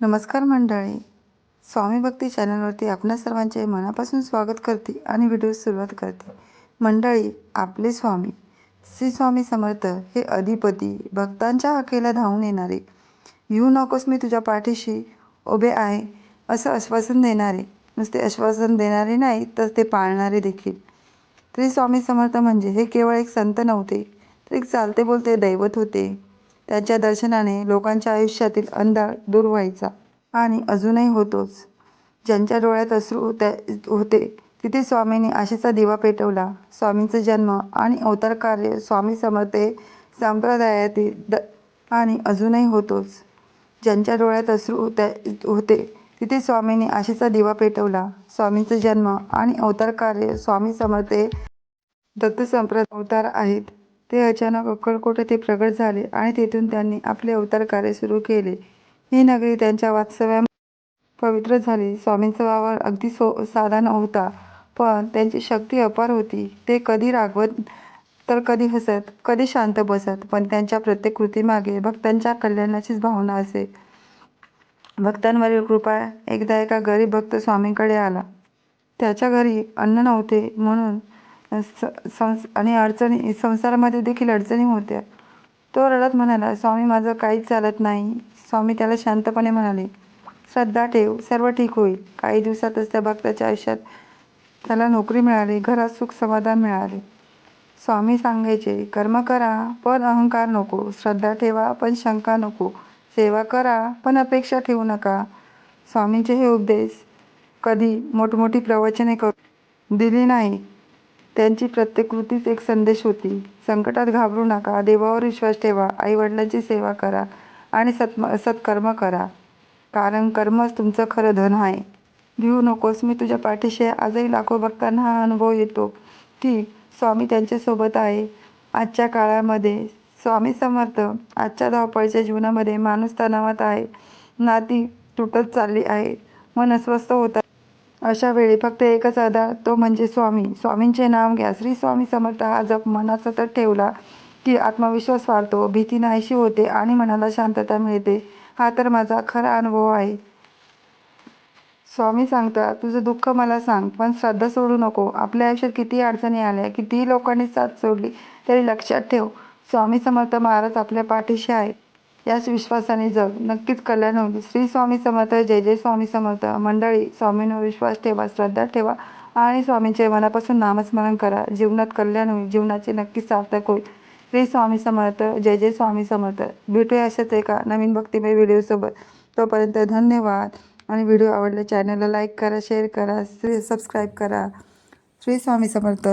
नमस्कार मंडळी. स्वामी भक्ती चॅनलवरती आपणा सर्वांचे मनापासून स्वागत करते आणि व्हिडिओ सुरुवात करते. मंडळी आपले स्वामी. श्री स्वामी समर्थ हे अधिपती भक्तांच्या हकेला धावून येणारे. येऊ नकोस मी तुझ्या पाठीशी उभे आहे असं आश्वासन देणारे. नुसते आश्वासन देणारे नाही तर ते पाळणारे देखील. श्री स्वामी समर्थ म्हणजे हे केवळ एक संत नव्हते तर एक चालते बोलते दैवत होते. त्यांच्या दर्शनाने लोकांच्या आयुष्यातील अंधार दूर व्हायचा आणि अजूनही होतोच. ज्यांच्या डोळ्यात अश्रू त्या होते तिथे स्वामींनी आशेचा दिवा पेटवला. स्वामींचा जन्म आणि अवतार कार्य स्वामी समर्थ हे संप्रदायातील द आणि अजूनही होतोच. ज्यांच्या डोळ्यात अश्रू त्या होते तिथे स्वामींनी आशेचा दिवा पेटवला. स्वामींचा जन्म आणि अवतार कार्य स्वामी समर्थ हे दत्त संप्रदाय अवतार आहेत. ते अचानक अक्कलकोट येथे प्रगट झाले आणि तेथून त्यांनी आपले अवतार कार्य सुरू केले. ही नगरी त्यांच्या वास्तव्या पवित्र झाली. स्वामींचा वावर अगदी सो साधा नव्हता पण त्यांची शक्ती अपार होती. ते कधी रागवत तर कधी हसत कधी शांत बसत पण त्यांच्या प्रत्येक कृतीमागे भक्तांच्या कल्याणाचीच भावना असे. भक्तांवरील कृपा एकदा एका गरीब भक्त स्वामींकडे आला. त्याच्या घरी अन्न नव्हते म्हणून स संस आणि अडचणी संसारामध्ये देखील अडचणी होत्या. तो रडत म्हणाला स्वामी माझं काहीच चालत नाही. स्वामी त्याला शांतपणे म्हणाले श्रद्धा ठेव सर्व ठीक होईल. काही दिवसातच त्या भक्ताच्या आयुष्यात त्याला नोकरी मिळाली घरात सुख समाधान मिळाले. स्वामी सांगायचे कर्म करा पण अहंकार नको. श्रद्धा ठेवा पण शंका नको. सेवा करा पण अपेक्षा ठेवू नका. स्वामींचे हे उपदेश कधी मोठमोठी प्रवचने करू दिली नाही. त्यांची प्रत्येक कृतीच एक संदेश होती. संकटात घाबरू नका. देवावर विश्वास ठेवा. आईवडिलांची सेवा करा आणि सत्म सत्कर्म करा. कारण कर्मच तुमचं खरं धन आहे. भिवू नकोस. मी तुझ्या पाठीशी आहे. आजही लाखो भक्तांना हा अनुभव येतो की स्वामी त्यांच्यासोबत आहे. आजच्या काळामध्ये स्वामी समर्थ आजच्या धावपळीच्या जीवनामध्ये माणूस तणावात आहे. नाती तुटत चालली आहे. मन अस्वस्थ होत अशा वेळी फक्त एकच आधार तो म्हणजे स्वामी. स्वामींचे नाव घ्या. श्री स्वामी समर्थ हा जप मनात सतत ठेवला की आत्मविश्वास वाढतो भीती नाहीशी होते आणि मनाला शांतता मिळते. हा तर माझा खरा अनुभव आहे. स्वामी सांगतात तुझं दुःख मला सांग पण श्रद्धा सोडू नको. आपल्या आयुष्यात कितीही अडचणी आल्या कितीही लोकांनी साथ सोडली तरी लक्षात ठेव. स्वामी समर्थ महाराज आपल्या पाठीशी आहे याच विश्वासाने जग. नक्कीच कल्याण होईल श्री स्वामी समर्थ जय जय स्वामी समर्थ. मंडळी स्वामींवर विश्वास ठेवा श्रद्धा ठेवा आणि स्वामींचे मनापासून नामस्मरण करा. जीवनात कल्याण होईल. जीवनाचे नक्कीच सार्थक होईल. श्री स्वामी समर्थ जय जय स्वामी समर्थ. भेटूया अशाच एका नवीन भक्तिमय व्हिडिओसोबत तोपर्यंत धन्यवाद. आणि व्हिडिओ आवडला चॅनलला लाईक करा शेअर करा सबस्क्राईब करा. श्री स्वामी समर्थ.